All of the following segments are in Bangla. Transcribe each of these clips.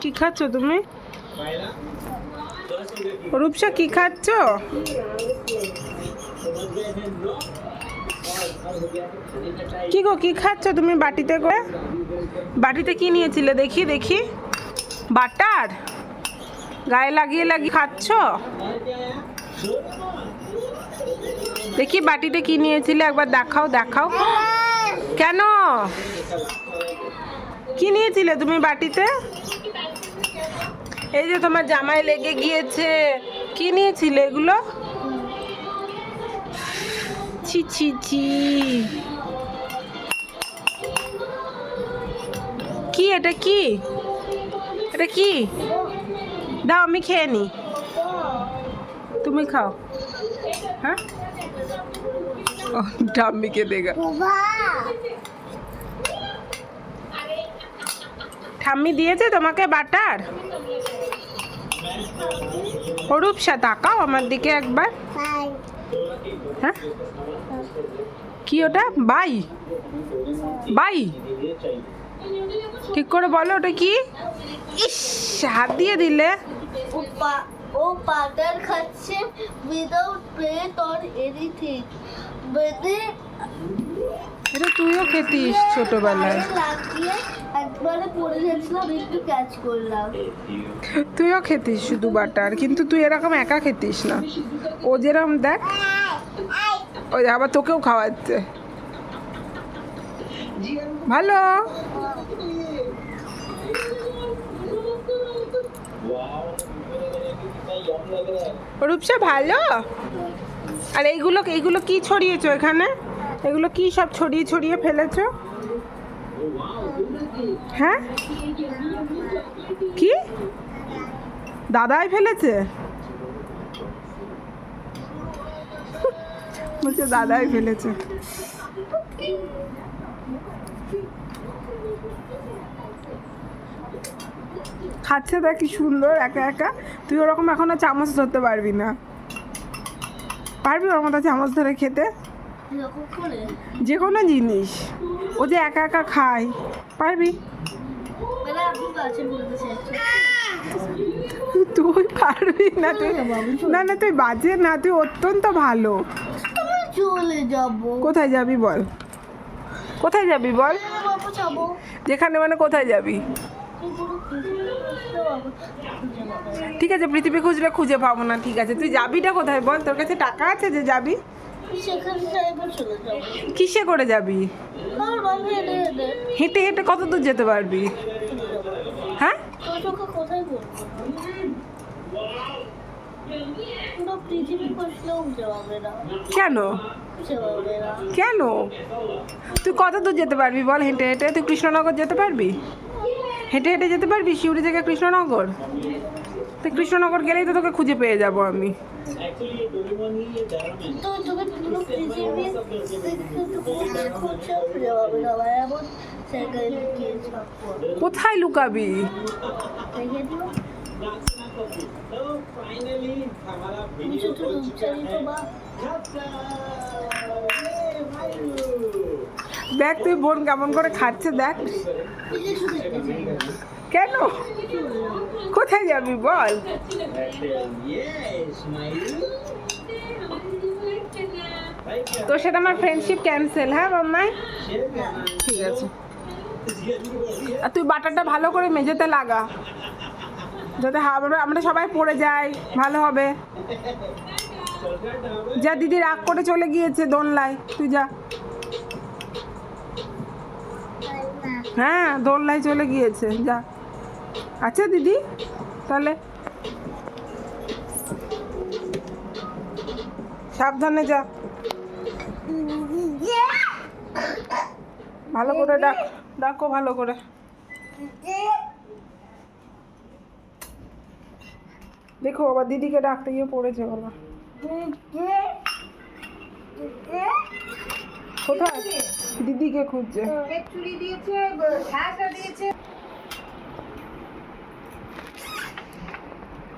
কি খাচ্ছ তুমি? রূপসা, কি খাচ্ছ? কি গো, কি খাচ্ছ তুমি বাটিতে করে? বাটিতে কি নিয়েছিলে? দেখি দেখি। বাটার? গায়ে লাগিয়ে লাগিয়ে খাচ্ছ? দেখি বাটিতে কি নিয়েছিলে, একবার দেখাও দেখাও। কেন? কি নিয়েছিলে তুমি বাটিতে? এই যে তোমার জামাই লেগে গিয়েছে। কি নিয়েছিলে এগুলো? ছি ছি ছি। কি এটা কি? এটা কি? দাও আমি খেয়ে নি। তুমি খাও। হ্যাঁ? ও ডাম্মিকে দেগা ঠাম্মি দিয়েছে তোমাকে বাটার? অরূপসা তাকাও আমার দিকে একবার। হ্যাঁ? কি ওটা? বাই। বাই। ঠিক করে বলো ওটা কি? ইস, হাত দিয়ে দিলে। ও পাউডার খাচ্ছে উইদাউট পেট অর এনিথিং মানে এটা তুইও খেতিস ছোটবেলায়। তুইও খেতিস শুধু বাটার কিন্তু তুই এরকম একা খেতিস না। ও যেরকম দেখ ওই আবার তোকেও খাওয়াচ্ছে। ভালো। রূপসা ভালো? আর এইগুলো এইগুলো কি ছড়িয়েছো এখানে এগুলো কি সব ছড়িয়ে ছড়িয়ে ফেলেছো? হ্যাঁ? কি? দাদাই ফেলেছে? বলছে দাদাই ফেলেছে। খাচ্ছে দেখ কি সুন্দর, একা একা। তুই ওরকম এখনও চামচ ধরতে পারবি না। পারবি ওর মতো চামচ ধরে খেতে? যে কোনো জিনিস। ও যে একা একা খায়। পারবি? তুই পারবি না, তুই না না, তুই বাজে না, তুই অত্যন্ত ভালো। চলে যাব কোথায় যাবি বল? কোথায় যাবি বল? যেখানে মানে কোথায় যাবি? ঠিক আছে, পৃথিবী খুঁজলে খুঁজে পাবো না, ঠিক আছে। তুই যাবিটা কোথায় বল? তোর কাছে টাকা আছে যে যাবি? কিসে করে যাবি? হেঁটে হেঁটে কত দূর যেতে পারবি? হ্যাঁ? কেন? কেন? তুই কত দূর যেতে পারবি বল হেঁটে হেঁটে? তুই কৃষ্ণনগর যেতে পারবি? হেঁটে হেঁটে যেতে পারবি? শিউরি থেকে কৃষ্ণনগর? তুই কৃষ্ণনগর গেলেই তো তোকে খুঁজে পেয়ে যাব আমি। তো তোকে পুরো পৃথিবী খুঁজলেও যাবে না ভাই এমন জায়গায় লুকিয়ে থাকব কোথায় লুকাবি দেখে দিও তুমি শুধু রূপচারি তো বা দেখ তুই বোন কেমন করে খাচ্ছে, দেখ। কেন? কোথায় যাবি বল? তোর সাথে আমার ফ্রেন্ডশিপ ক্যান্সেল হ্যাঁ মাম্মাই ঠিক আছে। আর তুই বাটারটা ভালো করে মেঝেতে লাগা। যাতে আমরা আমরা সবাই পড়ে যাই, ভালো হবে। যা দিদি রাগ করে চলে গিয়েছে দোলনায় তুই যা। হ্যাঁ দোলনায় চলে গিয়েছে, যা। আচ্ছা দিদি, তাহলে সাবধানে যা। ভালো করে ডাক, ডাকো ভালো করে। দেখো আবার দিদিকে ডাকতে গিয়ে পড়েছে বলো কোথায়? দিদিকে খুঁজছে চুড়ি দিয়েছে দিয়েছে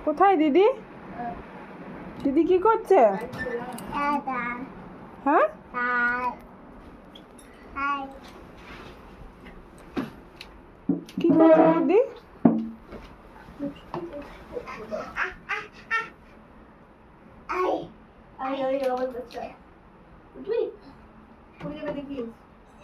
কোথায় দিদি দিদি কি করছে হ্যাঁ কি করছ যাবে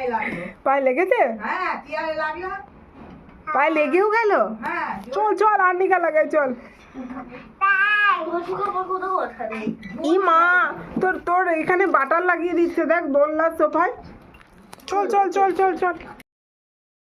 পায়ে লাগল। পায়ে লেগেছে? হ্যাঁ টিয়ারে লাগল। পায়ে লেগেও গেল? হ্যাঁ চল চল আর্নিকা লাগাই চল। ই মা তোর তোর এখানে বাটার লাগিয়ে দিচ্ছে দেখ দোলনার সোফায়। চল চল চল চল চল।